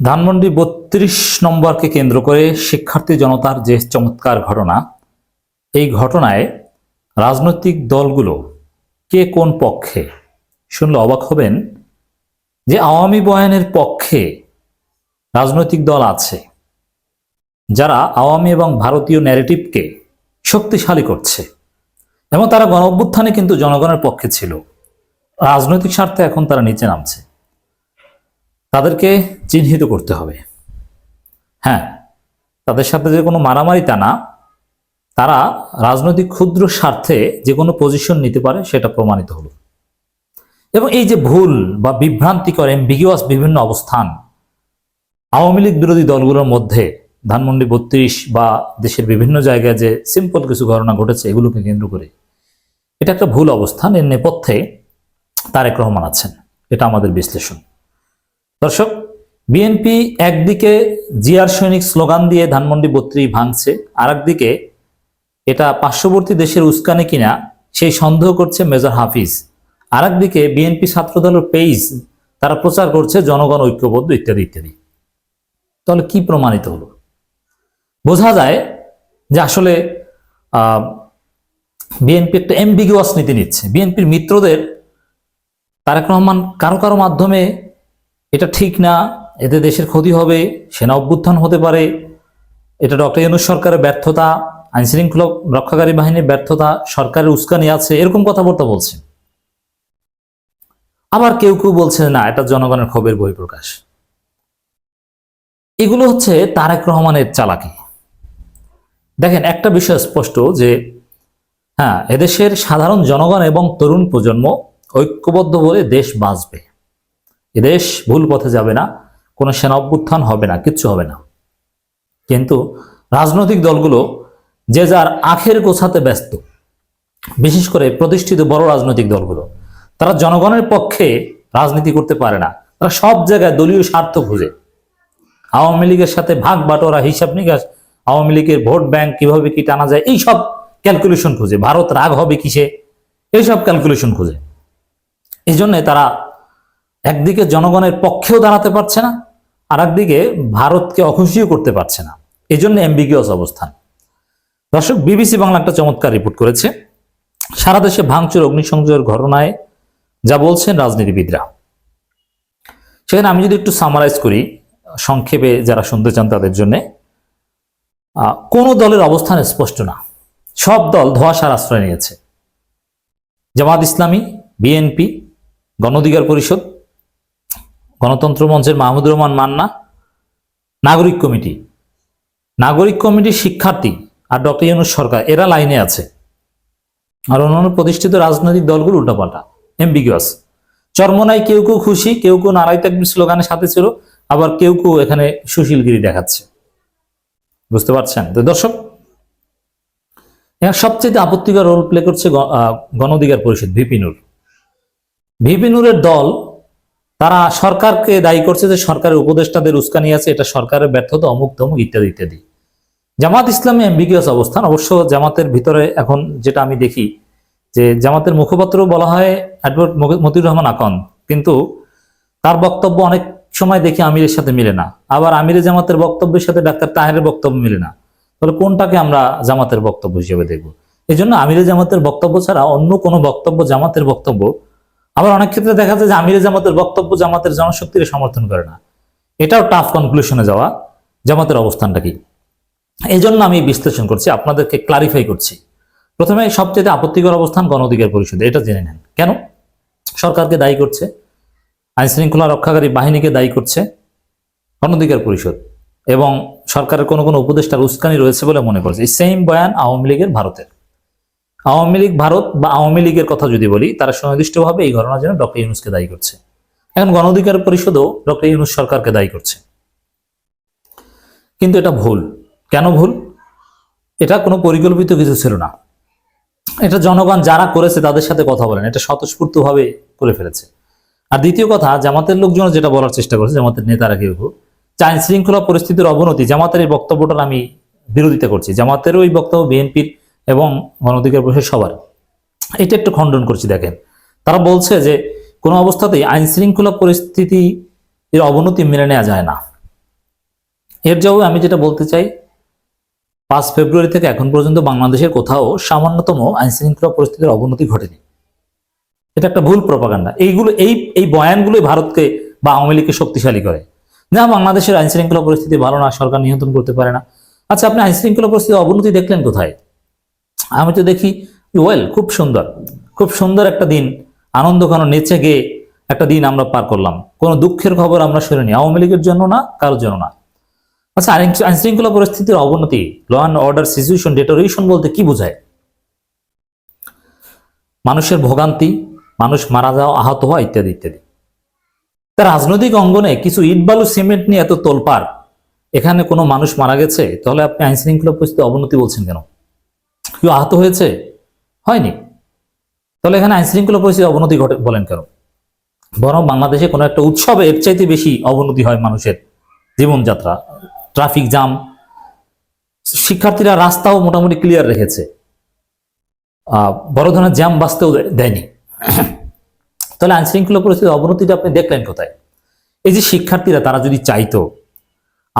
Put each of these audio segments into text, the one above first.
ধানমন্ডি বত্রিশ নম্বরকে কেন্দ্র করে শিক্ষার্থী জনতার যে চমৎকার ঘটনা, এই ঘটনায় রাজনৈতিক দলগুলো কে কোন পক্ষে? শুনলে অবাক হবেন যে আওয়ামী বয়ানের পক্ষে রাজনৈতিক দল আছে, যারা আওয়ামী এবং ভারতীয় ন্যারেটিভকে শক্তিশালী করছে, এবং তারা গণ অভ্যুত্থানে কিন্তু জনগণের পক্ষে ছিল। রাজনৈতিক স্বার্থে এখন তারা নিচে নামছে। তাদেরকে চিহ্নিত করতে হবে। হ্যাঁ তাদের সাথে যে কোনো মারামারি তা না। তারা রাজনৈতিক ক্ষুদ্র স্বার্থে যে কোনো পজিশন নিতে পারে, সেটা প্রমাণিত হলো। এবং এই যে ভুল বা বিভ্রান্তিকর এমবিগিওয়াস বিভিন্ন অবস্থান আওয়ামী লীগ বিরোধী দলগুলোর মধ্যে, ধানমন্ডি বত্রিশ বা দেশের বিভিন্ন জায়গায় যে সিম্পল কিছু ঘটনা ঘটেছে, এগুলোকে কেন্দ্র করে, এটা একটা ভুল অবস্থান। এর নেপথ্যে তারেক রহমান আছেন। এটা আমাদের বিশ্লেষণ। দর্শক বিএনপি একদিকে জিয়ার সৈনিক স্লোগান দিয়ে ধানমন্ডি বত্রি ভাঙছে আর একদিকে এটা পার্শ্ববর্তী দেশের উস্কানি কিনা সেই সন্দেহ করছে মেজর হাফিজ। আর একদিকে বিএনপি ছাত্রদলের পেইজ, তারা প্রচার করছে জনগণ ঐক্যবদ্ধ ইত্যাদি ইত্যাদি। তাহলে কি প্রমাণিত হলো? বোঝা যায় যে আসলে বিএনপি একটা এমবিগুয়াস নীতি নিচ্ছে। বিএনপির মিত্রদের তারেক রহমান কারও কারও মাধ্যমে এটা ঠিক না, এতে দেশের ক্ষতি হবে, সেনা অভ্যুত্থান হতে পারে। এটা ডক্টর ইউনুস সরকারের ব্যর্থতা, আইনশৃঙ্খলা রক্ষাকারী বাহিনীর ব্যর্থতা, সরকারের উস্কানি আছে, এরকম কথাবার্তা বলছে। আবার কেউ কেউ বলছে, না, এটা জনগণের ক্ষোভের বহিঃপ্রকাশ। এগুলো হচ্ছে তারেক রহমানের চালাকি। দেখেন, একটা বিষয় স্পষ্ট যে হ্যাঁ এদেশের সাধারণ জনগণ এবং তরুণ প্রজন্ম ঐক্যবদ্ধ বলে দেশ বাঁচবে। এদেশ ভুল পথে যাবে না, কোনো সেনা অভ্যুত্থান হবে না, কিচ্ছু হবে না। কিন্তু রাজনৈতিক দলগুলো যে যার আখের গোছাতে ব্যস্ত, বিশেষ করে প্রতিষ্ঠিত বড় রাজনৈতিক দলগুলো, তারা জনগণের পক্ষে রাজনীতি করতে পারে না, তারা সব জায়গায় দলীয় স্বার্থ খুঁজে। আওয়ামী লীগের সাথে ভাগ বাটোয়ারা, হিসাব নিকাশ, আওয়ামী লীগের ভোট ব্যাংক কীভাবে কি টানা যায় এই সব ক্যালকুলেশন খুঁজে। ভারত রাগ হবে কিসে? এইসব ক্যালকুলেশন খুঁজে। এই তারা একদিকে জনগণের পক্ষেও দাঁড়াতে পারছে না আর একদিকে ভারতকে অখুশিও করতে পারছে না। এই জন্য এমবিকিউস অবস্থান। দর্শক, বিবিসি বাংলা একটা চমৎকার রিপোর্ট করেছে। সারা দেশে ভাঙচুর, অগ্নিসংযোগের ঘটনায় যা বলছেন রাজনীতিবিদরা। সেখানে আমি যদি একটু সামারাইজ করি, সংক্ষেপে যারা শুনতে চান তাদের জন্য কোনো দলের অবস্থান স্পষ্ট না। সব দল ধোয়াশার আশ্রয় নিয়েছে। জামাত ইসলামী, বিএনপি গণঅধিকার পরিষদ গণতন্ত্র মঞ্চের মাহমুদুর রহমান মান্না, নাগরিক কমিটি। নাগরিক কমিটির শিক্ষার্থী আর ডক্টর ইউনুস সরকার, এরা লাইনে আছে। আর অন্যান্য প্রতিষ্ঠিত রাজনৈতিক দলগুলো উল্টাপাল্টা এমবিগুয়াস চরমনায় কেউ কেউ খুশি, কেউ কেউ নারাই তাকবির স্লোগানের সাথে ছিল, আবার কেউ কেউ এখানে সুশীলগিরি দেখাচ্ছে। বুঝতে পারছেন? তো দর্শক এখানে সবচেয়ে আপত্তিকর রোল প্লে করছে গণ অধিকার পরিষদ ভিপিনুর ভিপিনুরের দল তারা সরকারকে দায়ী করছে যে সরকারের উপদেষ্টাদের উস্কানি আছে, এটা সরকারের ব্যর্থতা, অমুক তমুক ইত্যাদি ইত্যাদি। জামাত ইসলামী এমবিকিউস অবস্থান। অবশ্য জামাতের ভিতরে এখন যেটা আমি দেখি, যে জামাতের মুখপাত্র বলা হয় অ্যাডভোকেট মতিউর রহমান আকন। কিন্তু তার বক্তব্য অনেক সময় দেখি আমিরের সাথে মিলে না। আবার আমিরে জামাতের বক্তব্যের সাথে ডাক্তার তাহেরের বক্তব্য মিলে না। তাহলে কোনটাকে আমরা জামাতের বক্তব্য হিসেবে দেখব? এই জন্য আমিরে জামাতের বক্তব্য ছাড়া অন্য কোনো বক্তব্য, জামাতের বক্তব্য আবার অনেক ক্ষেত্রে দেখা যায় যে আমিরে জামাতের বক্তব্য জামাতের জনশক্তির সমর্থন করে না। এটাও টাফ কনক্লুশনে যাওয়া জামাতের অবস্থানটা কি? এই জন্য আমি বিশ্লেষণ করছি, আপনাদেরকে ক্লারিফাই করছি। প্রথমে সবচেয়ে আপত্তিকর অবস্থান গণ অধিকার পরিষদ, এটা জেনে নেন। কেন? সরকারকে দায়ী করছে আইন শৃঙ্খলা রক্ষাকারী বাহিনীকে দায়ী করছে গণ অধিকার পরিষদ এবং সরকারের কোনো কোনো উপদেষ্টার উস্কানি রয়েছে বলে মনে করছে। এই সেম বয়ান আওয়ামী লীগের ভারতের। আওয়ামী লীগ ভারত বা আওয়ামী লীগের কথা যদি বলি, তারা সুনির্দিষ্টভাবে এই ঘটনার জন্য ডক্টর ইউনুসকে দায়ী করছে। এখন গণ অধিকার পরিষদও ডক্টর ইউনুস সরকারকে দায়ী করছে। কিন্তু এটা ভুল। কেন ভুল? এটা কোনো পরিকল্পিত কিছু ছিল না। এটা জনগণ যারা করেছে তাদের সাথে কথা বলেন। এটা স্বতঃস্ফূর্তভাবে করে ফেলেছে। আর দ্বিতীয় কথা, জামাতের লোকজন যেটা বলার চেষ্টা করেছে, জামাতের নেতারা কেউ যে আইন শৃঙ্খলা পরিস্থিতির অবনতি, জামাতের এই বক্তব্যটার আমি বিরোধিতা করছি। জামাতেরও এই বক্তব্য বিএনপির এবং গণঅধিকার পরিষদ সবার। এটা একটু খণ্ডন করছি, দেখেন। তারা বলছে যে, কোনো অবস্থাতেই আইন শৃঙ্খলা পরিস্থিতি এর অবনতি মেনে নেওয়া যায় না। এর জবাবে আমি যেটা বলতে চাই, পাঁচ ফেব্রুয়ারি থেকে এখন পর্যন্ত বাংলাদেশের কোথাও সামান্যতম আইন শৃঙ্খলা পরিস্থিতির অবনতি ঘটেনি। এটা একটা ভুল প্রপাগান্ডা। এইগুলো, এই এই বয়ানগুলোই ভারতকে বা আওয়ামী লীগকে শক্তিশালী করে। না, বাংলাদেশের আইন শৃঙ্খলা পরিস্থিতি ভালো না, সরকার নিয়ন্ত্রণ করতে পারে না। আচ্ছা আপনি আইন শৃঙ্খলা পরিস্থিতির অবনতি দেখলেন কোথায়? আমি তো দেখি ওয়েল খুব সুন্দর। খুব সুন্দর একটা দিন। আনন্দ ঘন নেচে গিয়ে একটা দিন আমরা পার করলাম। কোনো দুঃখের খবর আমরা শুনিনি আওয়ামী লীগের জন্য না, কারোর জন্য না। আচ্ছা আইন শৃঙ্খলা পরিস্থিতির অবনতি law and order situation deterioration বলতে কি বোঝায়? মানুষের ভোগান্তি, মানুষ মারা যাওয়া, আহত হওয়া, ইত্যাদি ইত্যাদি। তা রাজনৈতিক অঙ্গনে কিছু ইট বালু সিমেন্ট নিয়ে এত তোলপাড়, এখানে কোনো মানুষ মারা গেছে? তাহলে আপনি আইন শৃঙ্খলা পরিস্থিতি অবনতি বলছেন কেন? কেউ আহত হয়েছে? হয়নি। তাহলে এখানে আইন শৃঙ্খলা পরিস্থিতি অবনতি ঘটে বলেন কেন? বরং বাংলাদেশে কোনো একটা উৎসবে এর চাইতে বেশি অবনতি হয় মানুষের জীবনযাত্রা, ট্রাফিক জাম শিক্ষার্থীরা রাস্তাও মোটামুটি ক্লিয়ার রেখেছে। বড় ধরনের জ্যাম বাঁচতেও দেয়নি। তাহলে আইন শৃঙ্খলা পরিস্থিতির অবনতিটা আপনি দেখলেন কোথায়? এই যে শিক্ষার্থীরা, তারা যদি চাইতো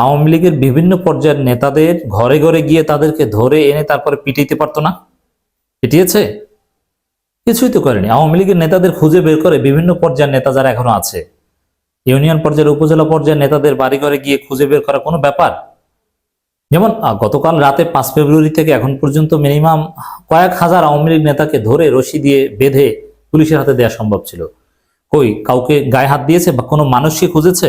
আওয়ামী লীগের বিভিন্ন পর্যায়ের নেতাদের ঘরে ঘরে গিয়ে তাদেরকে ধরে এনে তারপরে পিটাইতে পারতো না? পিটিয়েছে? কিছুই তো করেনি। আওয়ামী লীগের নেতাদের খুঁজে বের করে বিভিন্ন পর্যায়ের নেতা যারা এখনও আছে। ইউনিয়ন পর্যায়ের, উপজেলা পর্যায়ের নেতাদের বাড়ি ঘরে গিয়ে খুঁজে বের করা কোনো ব্যাপার? যেমন গতকাল রাতে পাঁচ ফেব্রুয়ারি থেকে এখন পর্যন্ত মিনিমাম কয়েক হাজার আওয়ামী লীগ নেতাকে ধরে রশি দিয়ে বেঁধে পুলিশের হাতে দেওয়া সম্ভব ছিল। কই, কাউকে গায়ে হাত দিয়েছে বা কোনো মানুষকে খুঁজেছে?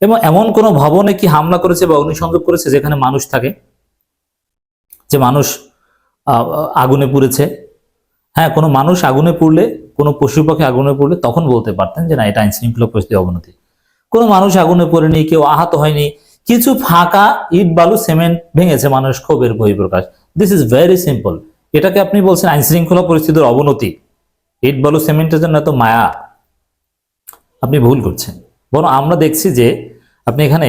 এবং এমন কোনো ভবনে কি হামলা করেছে বা অগ্নিসংযোগ করেছে যেখানে মানুষ থাকে? যে মানুষ আগুনে পুড়েছে। হ্যাঁ কোনো মানুষ আগুনে পুড়লে, কোনো পশু পাখি আগুনে পুড়লে তখন বলতে পারতেন যে না, এটা আইন শৃঙ্খলা পরিস্থিতি অবনতি। কোনো মানুষ আগুনে পড়েনি, কেউ আহত হয়নি, কিছু ফাঁকা ইট, বালু, সিমেন্ট ভেঙেছে, মানুষ ক্ষোভের বহিঃপ্রকাশ। দিস ইজ ভেরি সিম্পল এটাকে আপনি বলছেন আইন শৃঙ্খলা পরিস্থিতির অবনতি। ইট, বালু, সিমেন্টের জন্য এত মায়া। আপনি ভুল করছেন। বরং আমরা দেখছি যে আপনি এখানে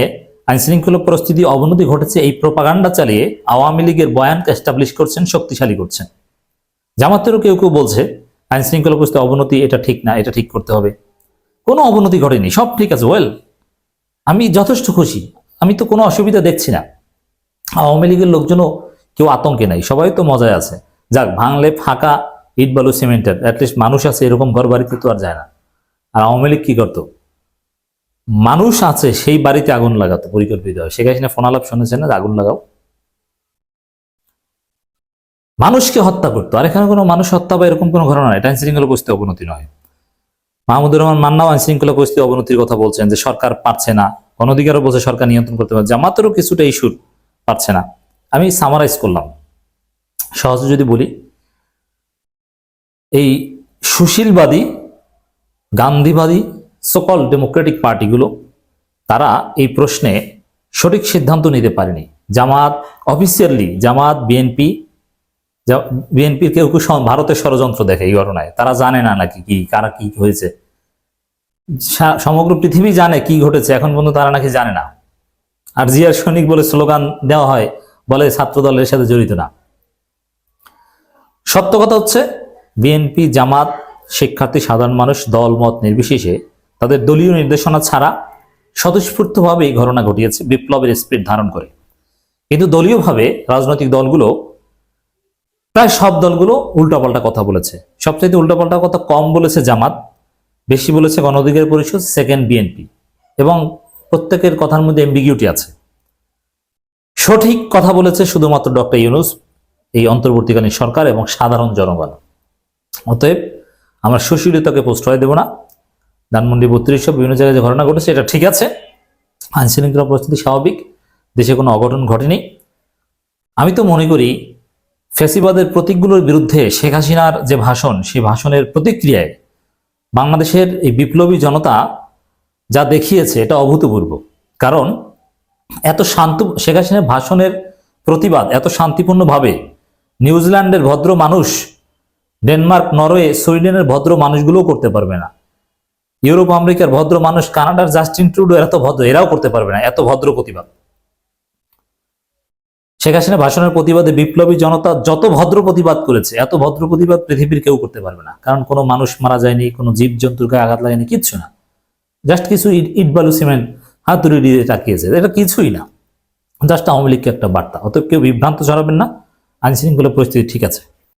আইন শৃঙ্খলা পরিস্থিতি অবনতি ঘটেছে, এই প্রপাগান্ডা চালিয়ে আওয়ামী লীগের বয়ানকে এস্টাবলিশ করছেন, শক্তিশালী করছেন। জামাতেরও কেউ কেউ বলছে আইন শৃঙ্খলা পরিস্থিতি অবনতি, এটা ঠিক না, এটা ঠিক করতে হবে। কোনো অবনতি ঘটেনি, সব ঠিক আছে ওয়েল আমি যথেষ্ট খুশি। আমি তো কোনো অসুবিধা দেখছি না। আওয়ামী লীগের লোকজনও কেউ আতঙ্কে নাই, সবাই তো মজায় আছে। যাক, ভাঙলে ফাঁকা ইট বালু সিমেন্টের অ্যাটলিস্ট মানুষ আছে, এরকম ঘর বাড়িতে তো আর যায় না। আর আওয়ামী লীগ কি করতো? মানুষ আছে, সেই বাড়িতে আগুন লাগাতো, পরিকল্পিত হয় শেখ হাসিনা ফোন আলাপ শুনেছেন না আগুন লাগাও। মানুষকে হত্যা করতো। আর এখানে কোনো মানুষ হত্যা বা এরকম কোনো ঘটনা এটা আইন শৃঙ্খলা পরিস্থিতি অবনতি নয়। মাহমুদুর রহমান মান্নাও আইন শৃঙ্খলা পরিস্থিতি অবনতির কথা বলছেন যে, সরকার পারছে না। অনধিকারও বলছে সরকার নিয়ন্ত্রণ করতে পারছে জামাতেরও কিছুটা ইস্যুর পারছে না। আমি সামারাইজ করলাম। সহজে যদি বলি, এই সুশীলবাদী, গান্ধীবাদী সকল ডেমোক্রেটিক পার্টিগুলো তারা এই প্রশ্নে সঠিক সিদ্ধান্ত নিতে পারেনি। জামাত অফিসিয়ালি জামাত বিএনপি বিএনপির কেউ কেউ ভারতের ষড়যন্ত্র দেখে এই ঘটনায়। তারা জানে না নাকি কি, কারা কি হয়েছে। সমগ্র পৃথিবী জানে কি ঘটেছে, এখন পর্যন্ত তারা নাকি জানে না। আর জিয়ার সৈনিক বলে স্লোগান দেওয়া হয়, বলে ছাত্র দলের সাথে জড়িত না। সত্য কথা হচ্ছে বিএনপি জামাত, শিক্ষার্থী, সাধারণ মানুষ, দল, মত নির্বিশেষে তাদের দলীয় নির্দেশনা ছাড়া স্বতঃস্ফূর্তভাবে এই ঘটনা ঘটিয়েছে, বিপ্লবের স্পিরিট ধারণ করে। কিন্তু দলীয়ভাবে রাজনৈতিক দলগুলো প্রায় সব দলগুলো উল্টাপাল্টা কথা বলেছে। সবচাইতে উল্টাপাল্টা কথা কম বলেছে জামাত, বেশি বলেছে গণ অধিকার পরিষদ সেকেন্ড বিএনপি এবং প্রত্যেকের কথার মধ্যে এম্বিগিউটি আছে। সঠিক কথা বলেছে শুধুমাত্র ডক্টর ইউনুস, এই অন্তর্বর্তীকালীন সরকার এবং সাধারণ জনগণ। অতএব আমরা সুশীলতাকে প্রশ্রয় দেব না। ধানমন্ডি বত্রিশ বিভিন্ন জায়গায় যে ঘটনা ঘটেছে, এটা ঠিক আছে। আইন শৃঙ্খলা পরিস্থিতি স্বাভাবিক, দেশে কোনো অঘটন ঘটেনি। আমি তো মনে করি, ফ্যাসিবাদের প্রতীকগুলোর বিরুদ্ধে শেখ হাসিনার যে ভাষণ, সেই ভাষণের প্রতিক্রিয়ায় বাংলাদেশের এই বিপ্লবী জনতা যা দেখিয়েছে, এটা অভূতপূর্ব। কারণ, এত শান্ত, শেখ হাসিনার ভাষণের প্রতিবাদ এত শান্তিপূর্ণভাবে নিউজিল্যান্ডের ভদ্র মানুষ, ডেনমার্ক, নরওয়ে, সুইডেনের ভদ্র মানুষগুলোও করতে পারবে না। ইউরোপ, আমেরিকার ভদ্র মানুষ, কানাডার জাস্টিন ট্রুডো, এরা তো ভদ্র, এরাও করতে পারবে না, এত ভদ্র প্রতিবাদ। শেখ হাসিনা ভাষণের প্রতিবাদে বিপ্লবী জনতা যত ভদ্র প্রতিবাদ করেছে, এত ভদ্র প্রতিবাদ পৃথিবীর কেউ করতে পারবে না, কারণ কোনো মানুষ মারা যায়নি, কোনো জীব জন্তুর গায়ে আঘাত লাগেনি, কিচ্ছু না। জাস্ট কিছু ইট বালু সিমেন্ট হাতুড়ি দিয়ে তাকিয়েছে, এটা কিছুই না। জাস্ট আওয়ামী লীগকে একটা বার্তা, অতএব কেউ বিভ্রান্ত ছড়াবেন না আইন শৃঙ্খলা পরিস্থিতি ঠিক আছে।